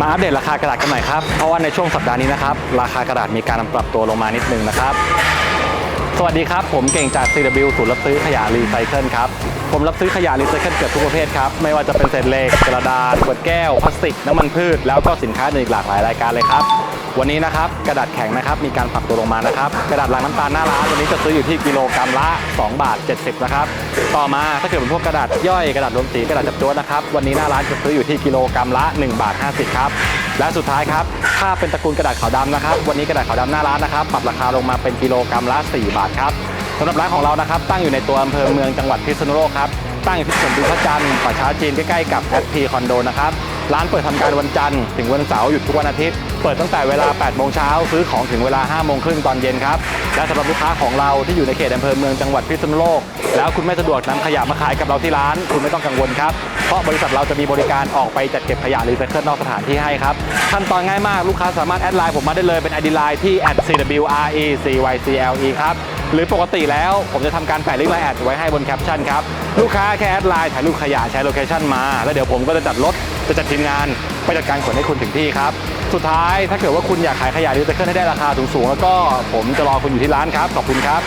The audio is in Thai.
มาอัปเดตราคากระดาษกันหน่อยครับ เพราะว่าในช่วงสัปดาห์นี้นะครับ ราคากระดาษมีการปรับตัวลงมานิดนึงนะครับ สวัสดีครับ ผมเก่งจาก CW ศูนย์รับซื้อขยะรีไซเคิลครับ ผมรับซื้อขยะรีไซเคิลเกือบทุกประเภทครับ ไม่ว่าจะเป็นเศษเหล็ก กระดาษขวดแก้ว พลาสติก น้ำมันพืช แล้วก็สินค้าอื่นอีกหลากหลายรายการเลยครับ วันนี้นะครับกระดาษแข็งนะครับมีการปรับตัวลงมานะครับ กระดาษลังน้ำตาลหน้าร้านวันนี้จะซื้ออยู่ที่กิโลกรัมละ 2 บาท 70 นะครับ ต่อมาถ้าเกิดเป็นพวกกระดาษย่อยกระดาษรวมสีกระดาษจับจ้นะครับวันนี้หน้าร้านจะซื้ออยู่ที่กิโลกรัมละ 1 บาท 50 ครับและสุดท้ายครับถ้าเป็นตระกูลกระดาษขาวดำนะครับ วันนี้กระดาษขาวดำหน้าร้านนะครับปรับราคาลงมาเป็นกิโลกรัมละ 4 บาทครับสำหรับร้านของเรานะครับ ตั้งอยู่ในตัวอำเภอเมืองจังหวัดพิษณุโลกครับตั้งอยู่ที่ถนนดูพระจันทร์ป่าช้าจีนใกล้ๆกับแอสพีคอนโดนะครับ ร้านเปิดทำการวันจันทร์ถึงวันเสาร์หยุดทุกวันอาทิตย์ เปิดตั้งแต่เวลา 8 โมงเช้าซื้อของถึงเวลา 5 โมงครึ่งตอนเย็นครับ และสำหรับลูกค้าของเราที่อยู่ในเขตอำเภอเมืองจังหวัดพิษณุโลก แล้วคุณไม่สะดวกนำขยะมาขายกับเราที่ร้าน คุณไม่ต้องกังวลครับ เพราะบริษัทเราจะมีบริการออกไปจัดเก็บขยะรีไซเคิลนอกสถานที่ให้ครับ ขั้นตอนง่ายมากลูกค้าสามารถแอดไลน์ผมมาได้เลยเป็น ID ไลน์ที่ @cwrecycle ครับ หรือปกติแล้วผมจะทำการแปะลิงก์ไลน์แอดไว้ให้บนแคปชั่นครับ ลูกค้าแค่แอดไลน์ถ่ายรูปขยะใช้โลเคชั่นมา แล้วเดี๋ยวผมก็จะจัดรถจะจัดทีมงานไปจัดการขนให้คุณถึงที่ครับ สุดท้ายถ้าเกิดว่าคุณอยากขายขยะรีไซเคิลให้ได้ราคาสูงๆแล้วก็ผมจะรอคุณอยู่ที่ร้านครับขอบคุณครับ